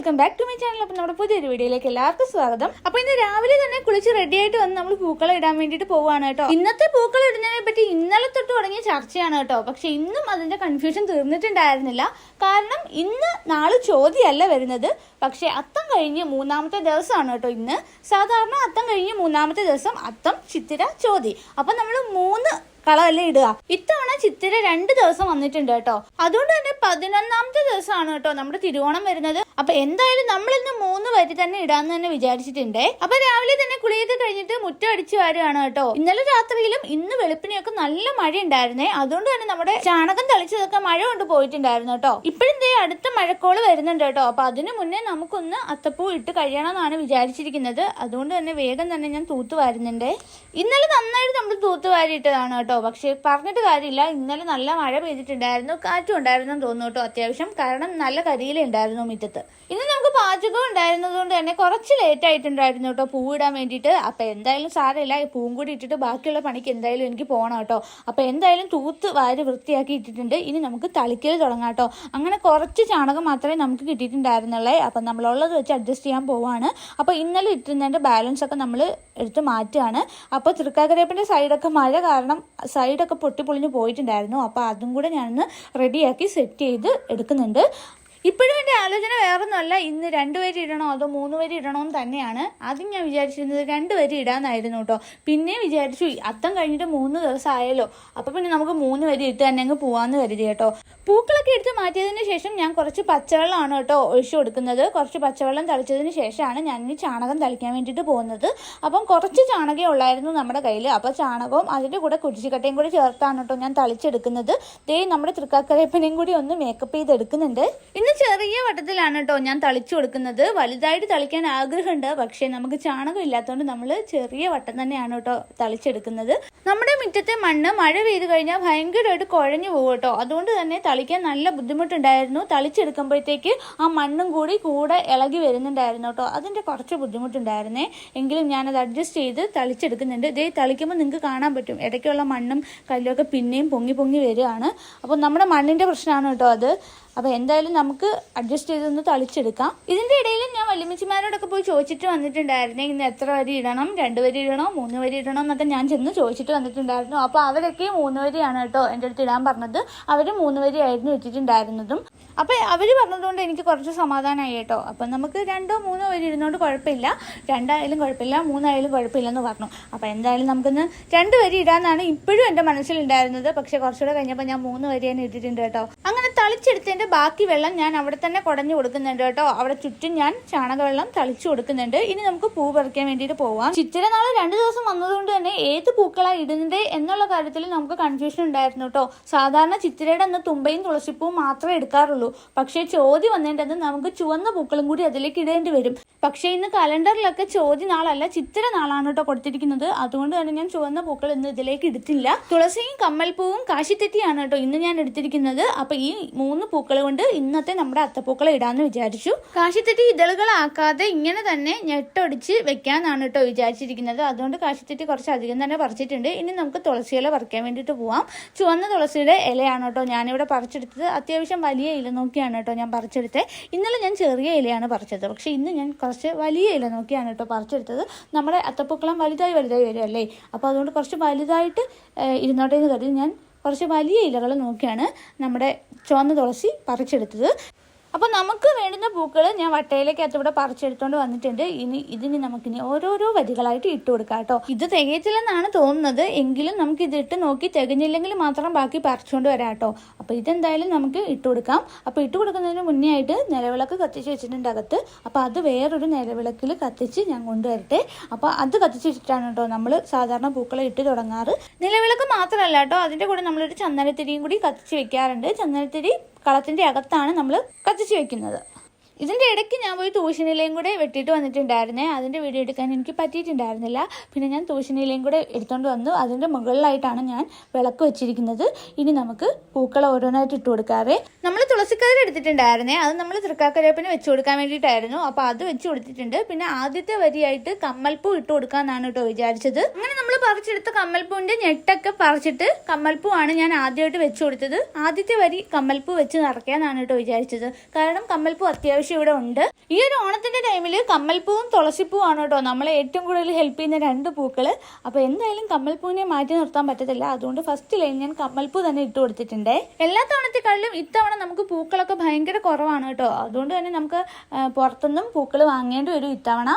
Welcome back to my channel അപ്പോൾ നമ്മുടെ പുതിയൊരു വീഡിയോയിലേക്ക് എല്ലാവർക്കും സ്വാഗതം. അപ്പോൾ ഇന്ന് രാവിലെ തന്നെ കുളിച്ച് റെഡി ആയിട്ട് വന്ന് നമ്മൾ പൂക്കളം ഇടാൻ വേണ്ടിട്ട് പോവാണ് കേട്ടോ. ഇന്നത്തെ പൂക്കളം ഇടുന്നതിനെ പറ്റി ഇന്നലെ തൊട്ട് തുടങ്ങിയ ചർച്ചയാണ് കേട്ടോ. പക്ഷെ ഇന്നും അതിന്റെ കൺഫ്യൂഷൻ തീർന്നിട്ടുണ്ടായിരുന്നില്ല. കാരണം ഇന്ന് നാളെ ചോദ്യമല്ല വരുന്നത്. പക്ഷെ അത്തം കഴിഞ്ഞ് മൂന്നാമത്തെ ദിവസമാണ് കേട്ടോ ഇന്ന്. സാധാരണ അത്തം കഴിഞ്ഞ് മൂന്നാമത്തെ ദിവസം അത്തം ചിത്തിര ചോതി. അപ്പൊ നമ്മൾ മൂന്ന് കളമല്ലേ ഇടുക. ഇത്തവണ ചിത്തിര രണ്ട് ദിവസം വന്നിട്ടുണ്ട് കേട്ടോ. അതുകൊണ്ട് തന്നെ പതിനൊന്നാമത്തെ ദിവസമാണ് കേട്ടോ നമ്മുടെ തിരുവോണം വരുന്നത്. അപ്പൊ എന്തായാലും നമ്മൾ ഇന്ന് മൂന്ന് വരി തന്നെ ഇടാന്ന് തന്നെ വിചാരിച്ചിട്ടുണ്ടേ. അപ്പൊ രാവിലെ തന്നെ കുളിയൊക്കെ കഴിഞ്ഞിട്ട് മുറ്റം അടിച്ചു വരുവാണ് കേട്ടോ. ഇന്നലെ രാത്രിയിലും ഇന്ന് വെളുപ്പിനെയൊക്കെ നല്ല മഴ ഉണ്ടായിരുന്നേ അതുകൊണ്ട് തന്നെ നമ്മുടെ ചാണകം തളിച്ചതൊക്കെ മഴ കൊണ്ട് പോയിട്ടുണ്ടായിരുന്നു കേട്ടോ. ഇപ്പോഴും ദേ അടുത്ത മഴക്കോൾ വരുന്നുണ്ട് കേട്ടോ. അപ്പൊ അതിനു മുന്നേ നമുക്കൊന്ന് അത്തപ്പൂ ഇട്ട് കഴിയണമെന്നാണ് വിചാരിച്ചിരിക്കുന്നത്. അതുകൊണ്ട് തന്നെ വേഗം തന്നെ ഞാൻ തൂത്ത് വാരുന്നുണ്ട്. ഇന്നലെ നന്നായിട്ട് നമ്മൾ തൂത്ത് വാരിയിട്ടതാണ് കേട്ടോ. പക്ഷെ പറഞ്ഞിട്ട് കാര്യമില്ല. ഇന്നലെ നല്ല മഴ പെയ്തിട്ടുണ്ടായിരുന്നു. കാറ്റും ഉണ്ടായിരുന്നു തോന്നുന്നു കേട്ടോ അത്യാവശ്യം. കാരണം നല്ല കരിയിലുണ്ടായിരുന്നു മുറ്റത്ത്. ഇന്ന് പാചകം ഉണ്ടായിരുന്നത് കൊണ്ട് തന്നെ കുറച്ച് ലേറ്റ് ആയിട്ടുണ്ടായിരുന്നു കേട്ടോ പൂ ഇടാൻ വേണ്ടിയിട്ട്. അപ്പൊ എന്തായാലും സാരമില്ല ഈ പൂവും കൂടി ഇട്ടിട്ട് ബാക്കിയുള്ള പണിക്ക് എന്തായാലും എനിക്ക് പോകണം കേട്ടോ. അപ്പൊ എന്തായാലും തൂത്ത് വാരി വൃത്തിയാക്കി ഇട്ടിട്ടുണ്ട്. ഇനി നമുക്ക് തളിക്കൽ തുടങ്ങാം കേട്ടോ. അങ്ങനെ കുറച്ച് ചാണകം മാത്രമേ നമുക്ക് കിട്ടിയിട്ടുണ്ടായിരുന്നുള്ളേ. അപ്പം നമ്മളുള്ളത് വെച്ച് അഡ്ജസ്റ്റ് ചെയ്യാൻ പോവാണ്. അപ്പോൾ ഇന്നലെ ഇട്ടിരുന്നതിന്റെ ബാലൻസ് ഒക്കെ നമ്മൾ എടുത്ത് മാറ്റുകയാണ്. അപ്പോൾ തൃക്കാക്കരയപ്പന്റെ സൈഡൊക്കെ മഴ കാരണം സൈഡൊക്കെ പൊട്ടിപ്പൊളിഞ്ഞ് പോയിട്ടുണ്ടായിരുന്നു. അപ്പോൾ അതും കൂടെ ഞാനൊന്ന് റെഡിയാക്കി സെറ്റ് ചെയ്ത് എടുക്കുന്നുണ്ട്. ഇപ്പോഴും എന്റെ ആലോചന വേറൊന്നുമല്ല. ഇന്ന് രണ്ട് വരി ഇടണോ അതോ മൂന്ന് വരി ഇടണോ എന്ന് തന്നെയാണ്. ആദ്യം ഞാൻ വിചാരിച്ചിരുന്നത് രണ്ട് വരി ഇടാന്നായിരുന്നു കേട്ടോ. പിന്നെ വിചാരിച്ചു അത്തം കഴിഞ്ഞിട്ട് മൂന്ന് ദിവസം ആയല്ലോ അപ്പോൾ പിന്നെ നമുക്ക് മൂന്ന് വരി ഇട്ട് തന്നെ അങ്ങ് പോവാന്ന് കരുതി കേട്ടോ. പൂക്കളൊക്കെ എടുത്ത് മാറ്റിയതിന് ശേഷം ഞാൻ കുറച്ച് പച്ചവെള്ളമാണ് കേട്ടോ ഒഴിച്ചു കൊടുക്കുന്നത്. കുറച്ച് പച്ചവെള്ളം തളിച്ചതിന് ശേഷമാണ് ഞാൻ ഈ ചാണകം തളിക്കാൻ വേണ്ടിയിട്ട് പോകുന്നത്. അപ്പം കുറച്ച് ചാണകം ഉള്ളായിരുന്നു നമ്മുടെ കയ്യിൽ അപ്പോൾ ചാണകവും അതിന്റെ കൂടെ കുടിച്ചിക്കട്ടയും കൂടി ചേർത്താണ് കേട്ടോ ഞാൻ തളിച്ചെടുക്കുന്നത്. ദേ നമ്മുടെ തൃക്കാക്കരപ്പനെയും കൂടി ഒന്ന് മേക്കപ്പ് ചെയ്തെടുക്കുന്നുണ്ട്. ഇന്ന് ചെറിയ വട്ടത്തിലാണ് കേട്ടോ ഞാൻ തളിച്ചു കൊടുക്കുന്നത്. വലുതായിട്ട് തളിക്കാൻ ആഗ്രഹമുണ്ട്. പക്ഷേ നമുക്ക് ചാണകം ഇല്ലാത്തതുകൊണ്ട് നമ്മൾ ചെറിയ വട്ടം തന്നെയാണ് കേട്ടോ തളിച്ചെടുക്കുന്നത്. നമ്മുടെ മുറ്റത്തെ മണ്ണ് മഴ പെയ്ത് കഴിഞ്ഞാൽ ഭയങ്കരമായിട്ട് കുഴഞ്ഞു പോകും കേട്ടോ. അതുകൊണ്ട് തന്നെ തളിക്കാൻ നല്ല ബുദ്ധിമുട്ടുണ്ടായിരുന്നു. തളിച്ചെടുക്കുമ്പോഴത്തേക്ക് ആ മണ്ണും കൂടി കൂടെ ഇളകി വരുന്നുണ്ടായിരുന്നു കേട്ടോ. അതിന്റെ കുറച്ച് ബുദ്ധിമുട്ടുണ്ടായിരുന്നേ. എങ്കിലും ഞാനത് അഡ്ജസ്റ്റ് ചെയ്ത് തളിച്ചെടുക്കുന്നുണ്ട്. ഇതേ തളിക്കുമ്പോൾ നിങ്ങൾക്ക് കാണാൻ പറ്റും. ഇടയ്ക്കുള്ള മണ്ണും കല്ലൊക്കെ പിന്നെയും പൊങ്ങി പൊങ്ങി വരികയാണ്. അപ്പോൾ നമ്മുടെ മണ്ണിന്റെ പ്രശ്നമാണ് കേട്ടോ അത്. അപ്പോൾ എന്തായാലും നമുക്ക് അഡ്ജസ്റ്റ് ചെയ്തൊന്ന് തളിച്ചെടുക്കാം. ഇതിന്റെ ഇടയിൽ ഞാൻ വല്യമ്മച്ചിമാരോടൊക്കെ പോയി ചോദിച്ചിട്ട് വന്നിട്ടുണ്ടായിരുന്നേ ഇന്ന് എത്ര വരി ഇടണം രണ്ട് വരി ഇടണോ മൂന്ന് വരി ഇടണോ എന്നൊക്കെ ഞാൻ ചെന്ന് ചോദിച്ചിട്ട് വന്നിട്ടുണ്ടായിരുന്നു. അപ്പോൾ അവരൊക്കെ മൂന്ന് വരിയാണ് കേട്ടോ എന്റെ അടുത്ത് ഇടാൻ പറഞ്ഞത്. അവർ മൂന്ന് വരി ആയിരുന്നു ഇട്ടിട്ടുണ്ടായിരുന്നതും. അപ്പോൾ അവർ പറഞ്ഞതുകൊണ്ട് എനിക്ക് കുറച്ച് സമാധാനമായി കേട്ടോ. അപ്പം നമുക്ക് രണ്ടോ മൂന്നോ വരി ഇടുന്നതുകൊണ്ട് കുഴപ്പമില്ല. രണ്ടായാലും കുഴപ്പമില്ല മൂന്നായാലും കുഴപ്പമില്ലെന്ന് പറഞ്ഞു. അപ്പോൾ എന്തായാലും നമുക്കിന്ന് രണ്ട് വരി ഇടാന്നാണ് ഇപ്പോഴും എന്റെ മനസ്സിലുണ്ടായിരുന്നത്. പക്ഷേ കുറച്ചുകൂടെ കഴിഞ്ഞപ്പോൾ ഞാൻ മൂന്ന് വരിയാണ് ഇട്ടിട്ടുണ്ട് കേട്ടോ. അങ്ങനെ തളിച്ചെടുത്തതിന്റെ ബാക്കി വെള്ളം ഞാൻ അവിടെ തന്നെ കുടഞ്ഞു കൊടുക്കുന്നുണ്ട് കേട്ടോ. അവിടെ ചുറ്റും ഞാൻ ചാണകവെള്ളം തളിച്ചു കൊടുക്കുന്നുണ്ട്. ഇനി നമുക്ക് പൂ പറിക്കാൻ വേണ്ടിയിട്ട് പോവാം. ചിത്തിര നാളെ രണ്ട് ദിവസം വന്നതുകൊണ്ട് തന്നെ ഏത് പൂക്കളാണ് ഇടുന്നത് എന്നുള്ള കാര്യത്തിൽ നമുക്ക് കൺഫ്യൂഷൻ ഉണ്ടായിരുന്നു കേട്ടോ. സാധാരണ ചിത്തിരയുടെ അന്ന് തുമ്പയും തുളസിപ്പൂവും മാത്രമേ എടുക്കാറുള്ളൂ. പക്ഷേ ചോദ്യം വന്നേണ്ടത് നമുക്ക് ചുവന്ന പൂക്കളും കൂടി അതിലേക്ക് ഇടേണ്ടി വരും. പക്ഷേ ഇന്ന് കലണ്ടറിലൊക്കെ ചോദ്യ നാളല്ല ചിത്തിര നാളാണ് കേട്ടോ കൊടുത്തിരിക്കുന്നത്. അതുകൊണ്ട് തന്നെ ഞാൻ ചുവന്ന പൂക്കൾ ഇന്ന് ഇതിലേക്ക് എടുത്തില്ല തുളസിയും കമ്മൽപ്പൂവും കാശിത്തെറ്റിയാണ് കേട്ടോ ഇന്ന് ഞാൻ എടുത്തിരിക്കുന്നത്. അപ്പൊ ഈ മൂന്ന് പൂക്കൾ കൊണ്ട് ഇന്നത്തെ നമ്മുടെ അത്തപ്പൂക്കളെ ഇടാന്ന് വിചാരിച്ചു. കാശിത്തെറ്റി ഇതളുകളാക്കാതെ ഇങ്ങനെ തന്നെ ഞെട്ടൊടിച്ച് വെക്കാനാണ് കേട്ടോ വിചാരിച്ചിരിക്കുന്നത്. അതുകൊണ്ട് കാശിത്തെറ്റി കുറച്ച് അധികം തന്നെ പറിച്ചിട്ടുണ്ട്. ഇനി നമുക്ക് തുളസി ഇല പറിക്കാൻ വേണ്ടിയിട്ട് പോവാം. ചുവന്ന തുളസിയുടെ ഇലയാണ് കേട്ടോ ഞാനിവിടെ പറിച്ചെടുത്തത്. അത്യാവശ്യം വലിയ ഇല നോക്കിയാണ് കേട്ടോ ഞാൻ പറിച്ചെടുത്തത്. ഇന്നലെ ഞാൻ ചെറിയ ഇലയാണ് പറിച്ചത്. പക്ഷേ ഇന്ന് ഞാൻ കുറച്ച് വലിയ ഇല നോക്കിയാണ് കേട്ടോ പറിച്ചെടുത്തത്. നമ്മുടെ അത്തപ്പൂക്കളം വലുതായി വലുതായി വരുമല്ലേ അപ്പോൾ അതുകൊണ്ട് കുറച്ച് വലുതായിട്ട് ഇരുന്നോട്ടേന്ന് കരുതി ഞാൻ കുറച്ച് വലിയ ഇലകൾ നോക്കിയാണ് നമ്മുടെ ചുവന്ന തുളസി പറിച്ചെടുത്തത്. അപ്പോൾ നമുക്ക് വേണ്ടുന്ന പൂക്കൾ ഞാൻ വട്ടയിലേക്കകത്ത് ഇവിടെ പറിച്ചെടുത്തോണ്ട് വന്നിട്ടുണ്ട്. ഇനി ഇതിന് നമുക്കിനി ഓരോരോ വരികളായിട്ട് ഇട്ട് കൊടുക്കാം കേട്ടോ. ഇത് തികയത്തില്ലെന്നാണ് തോന്നുന്നത്. എങ്കിലും നമുക്ക് ഇത് ഇട്ട് നോക്കി തികഞ്ഞില്ലെങ്കിൽ മാത്രം ബാക്കി പറിച്ചുകൊണ്ട് വരാം കേട്ടോ. അപ്പോൾ ഇതെന്തായാലും നമുക്ക് ഇട്ട് കൊടുക്കാം. അപ്പോൾ ഇട്ട് കൊടുക്കുന്നതിന് മുന്നേ ആയിട്ട് നിലവിളക്ക് കത്തിച്ച് വെച്ചിട്ടുണ്ട് അകത്ത്. അപ്പോൾ അത് വേറൊരു നിലവിളക്കിൽ കത്തിച്ച് ഞാൻ കൊണ്ടുവരട്ടെ. അപ്പോൾ അത് കത്തിച്ച് വെച്ചിട്ടാണ് കേട്ടോ നമ്മൾ സാധാരണ പൂക്കളെ ഇട്ട് തുടങ്ങാറ്. നിലവിളക്ക് മാത്രമല്ല കേട്ടോ. അതിന്റെ കൂടെ നമ്മളൊരു ചന്ദനത്തിരിയും കൂടി കത്തിച്ച് വെക്കാറുണ്ട്. ചന്ദനത്തിരി കളത്തിന്റെ അകത്താണ് നമ്മൾ കത്തിച്ച് വെക്കുന്നത്. ഇതിന്റെ ഇടയ്ക്ക് ഞാൻ പോയി തൂഷണിലയും കൂടെ വെട്ടിയിട്ട് വന്നിട്ടുണ്ടായിരുന്നേ. അതിന്റെ വീഡിയോ എടുക്കാൻ എനിക്ക് പറ്റിയിട്ടുണ്ടായിരുന്നില്ല. പിന്നെ ഞാൻ തൂഷണിലയും കൂടെ എടുത്തുകൊണ്ട് വന്നു. അതിന്റെ മുകളിലായിട്ടാണ് ഞാൻ വിളക്ക് വെച്ചിരിക്കുന്നത്. ഇനി നമുക്ക് പൂക്കൾ ഓരോന്നായിട്ട് ഇട്ട് കൊടുക്കാറ് നമ്മൾ തുളസിക്കതിൽ എടുത്തിട്ടുണ്ടായിരുന്നേ. അത് നമ്മൾ തൃക്കാക്കരപ്പിന് വെച്ച് കൊടുക്കാൻ വേണ്ടിയിട്ടായിരുന്നു. അപ്പോൾ അത് വെച്ച് കൊടുത്തിട്ടുണ്ട്. പിന്നെ ആദ്യത്തെ വരിയായിട്ട് കമ്മൽപ്പൂ ഇട്ട് കൊടുക്കാമെന്നാണ് കേട്ടോ വിചാരിച്ചത്. അങ്ങനെ നമ്മൾ പറിച്ചെടുത്ത കമ്മൽപ്പൂവിന്റെ ഞെട്ടൊക്കെ പറിച്ചിട്ട് കമ്മൽപ്പൂ ആണ് ഞാൻ ആദ്യമായിട്ട് വെച്ച് കൊടുത്തത്. ആദ്യത്തെ വരി കമ്മൽപ്പൂ വെച്ച് നിറയ്ക്കാമെന്നാണ് കേട്ടോ വിചാരിച്ചത്. കാരണം കമ്മൽപ്പൂ അത്യാവശ്യം അത്യാവശ്യം ഇവിടെ ഉണ്ട്. ഈ ഒരു ഓണത്തിന്റെ ടൈമിൽ കമ്മൽപ്പൂവും തുളസിപ്പൂവും ആണ് കേട്ടോ നമ്മളെ ഏറ്റവും കൂടുതൽ ഹെൽപ്പ് ചെയ്യുന്ന രണ്ട് പൂക്കൾ അപ്പോൾ എന്തായാലും കമ്മൽപ്പൂവിനെ മാറ്റി നിർത്താൻ പറ്റത്തില്ല. അതുകൊണ്ട് ഫസ്റ്റ് ലൈൻ ഞാൻ കമ്മൽപ്പൂ തന്നെ ഇട്ട് കൊടുത്തിട്ടുണ്ട്. എല്ലാ തവണത്തെക്കാളിലും ഇത്തവണ നമുക്ക് പൂക്കളൊക്കെ ഭയങ്കര കുറവാണ് കേട്ടോ. അതുകൊണ്ട് തന്നെ നമുക്ക് പുറത്തുനിന്നും പൂക്കൾ വാങ്ങേണ്ടി വരും ഇത്തവണ.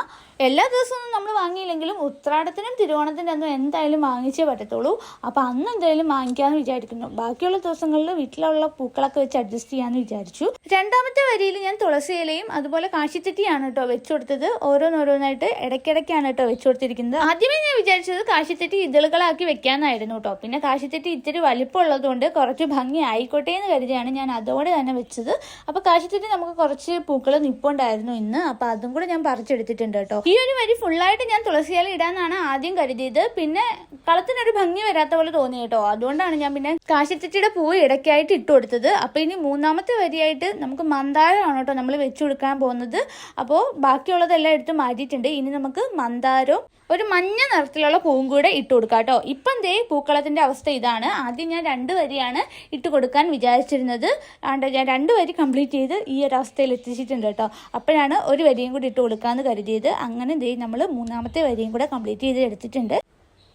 എല്ലാ ദിവസവും നമ്മൾ വാങ്ങിയില്ലെങ്കിലും ഉത്രാടത്തിനും തിരുവോണത്തിന്റെ അന്നും എന്തായാലും വാങ്ങിച്ചേ പറ്റത്തുള്ളൂ. അപ്പോൾ അന്ന് എന്തായാലും വാങ്ങിക്കാമെന്ന് വിചാരിക്കുന്നു. ബാക്കിയുള്ള ദിവസങ്ങളിൽ വീട്ടിലുള്ള പൂക്കളൊക്കെ വെച്ച് അഡ്ജസ്റ്റ് ചെയ്യാമെന്ന് വിചാരിച്ചു. രണ്ടാമത്തെ വരിയിൽ ഞാൻ തുളസി ഇലയും അതുപോലെ കാശിച്ചട്ടിയാണ് കേട്ടോ വെച്ചു കൊടുത്തത് ഓരോന്നോരോന്നായിട്ട് ഇടയ്ക്കിടയ്ക്കാണ് കേട്ടോ വെച്ചു കൊടുത്തിരിക്കുന്നത് ആദ്യമേ ഞാൻ വിചാരിച്ചത് കാശിച്ചട്ടി ഇതളുകളാക്കി വെക്കാന്നായിരുന്നു കേട്ടോ. പിന്നെ കാശിത്തെറ്റി ഇത്തിരി വലിപ്പമുള്ളതുകൊണ്ട് കുറച്ച് ഭംഗി ആയിക്കോട്ടെ എന്ന് കരുതിയാണ് ഞാൻ അതോടെ തന്നെ വെച്ചത്. അപ്പോൾ കാശിച്ചട്ടി നമുക്ക് കുറച്ച് പൂക്കൾ നിപ്പുണ്ടായിരുന്നു ഇന്ന്. അപ്പോൾ അതും കൂടെ ഞാൻ പറിച്ചെടുത്തിട്ടുണ്ട് കേട്ടോ. ഈ ഒരു വരി ഫുള്ളായിട്ട് ഞാൻ തുളസിയില ഇടാന്നാണ് ആദ്യം കരുതിയത്. പിന്നെ കളത്തിനൊരു ഭംഗി വരാത്ത പോലെ തോന്നി കേട്ടോ. അതുകൊണ്ടാണ് ഞാൻ പിന്നെ കാശിച്ചട്ടിയുടെ പൂവ് ഇടയ്ക്കായിട്ട് ഇട്ടുകൊടുത്തത്. അപ്പോൾ ഇനി മൂന്നാമത്തെ വരിയായിട്ട് നമുക്ക് മന്ദാരമാണ് കേട്ടോ നമ്മൾ കൊടുക്കാൻ പോകുന്നത്. അപ്പോൾ ബാക്കിയുള്ളതെല്ലാം എടുത്ത് മാറ്റിയിട്ടുണ്ട്. ഇനി നമുക്ക് മന്ദാരോ ഒരു മഞ്ഞ നിറത്തിലുള്ള പൂവും കൂടെ ഇട്ട് കൊടുക്കാം കേട്ടോ. ഇപ്പം ദേ പൂക്കളത്തിന്റെ അവസ്ഥ ഇതാണ്. ആദ്യം ഞാൻ രണ്ട് വരിയാണ് ഇട്ട് കൊടുക്കാൻ വിചാരിച്ചിരുന്നത്. ആണ്ട് ഞാൻ രണ്ട് വരി കംപ്ലീറ്റ് ചെയ്ത് ഈ ഒരു അവസ്ഥയിൽ എത്തിച്ചിട്ടുണ്ട് കേട്ടോ. അപ്പോഴാണ് ഒരു വരിയും കൂടി ഇട്ട് കൊടുക്കാമെന്ന് കരുതിയത്. അങ്ങനെ ദേ നമ്മൾ മൂന്നാമത്തെ വരിയും കൂടെ കംപ്ലീറ്റ് ചെയ്ത് എടുത്തിട്ടുണ്ട്.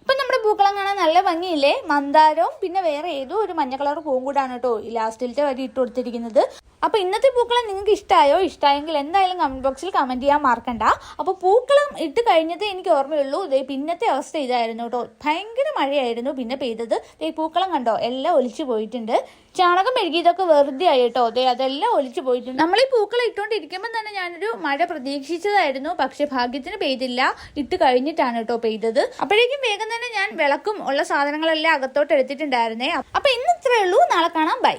ഇപ്പം നമ്മുടെ പൂക്കളം കാണാൻ നല്ല ഭംഗിയില്ലേ? മന്ദാരവും പിന്നെ വേറെ ഏതോ ഒരു മഞ്ഞ കളർ പൂവും കൂടാണ് കേട്ടോ ഈ ലാസ്റ്റിലത്തെ വരി ഇട്ട് കൊടുത്തിരിക്കുന്നത്. അപ്പോൾ ഇന്നത്തെ പൂക്കളം നിങ്ങൾക്ക് ഇഷ്ടമായോ ഇഷ്ടമായെങ്കിൽ എന്തായാലും കമന്റ് ബോക്സിൽ കമന്റ് ചെയ്യാൻ മറക്കണ്ട. അപ്പോൾ പൂക്കളം ഇട്ട് കഴിഞ്ഞതേ എനിക്ക് ഓർമ്മയുള്ളൂ. ഇതേ പിന്നത്തെ അവസ്ഥ ഇതായിരുന്നു കേട്ടോ. ഭയങ്കര മഴയായിരുന്നു. പിന്നെ പെയ്തത് ദേ പൂക്കളം കണ്ടോ? എല്ലാം ഒലിച്ചു പോയിട്ടുണ്ട്. ചാണകം മെഴുകിയതൊക്കെ വെറുതെ ആയി കേട്ടോ. ദേ അതെല്ലാം ഒലിച്ചു പോയിട്ടുണ്ട്. നമ്മൾ ഈ പൂക്കളം ഇട്ടുകൊണ്ടിരിക്കുമ്പോൾ തന്നെ ഞാനൊരു മഴ പ്രതീക്ഷിച്ചതായിരുന്നു. പക്ഷെ ഭാഗ്യത്തിന് പെയ്തില്ല. ഇട്ട് കഴിഞ്ഞിട്ടാണ് കേട്ടോ പെയ്തത്. അപ്പോഴേക്കും വേഗം തന്നെ ഞാൻ വിളക്കും. ഉള്ള സാധനങ്ങളെല്ലാം അകത്തോട്ട് എടുത്തിട്ടുണ്ടായിരുന്നേ. അപ്പൊ ഇന്ന് ഇത്രയേ ഉള്ളൂ. നാളെ കാണാം. ബൈ.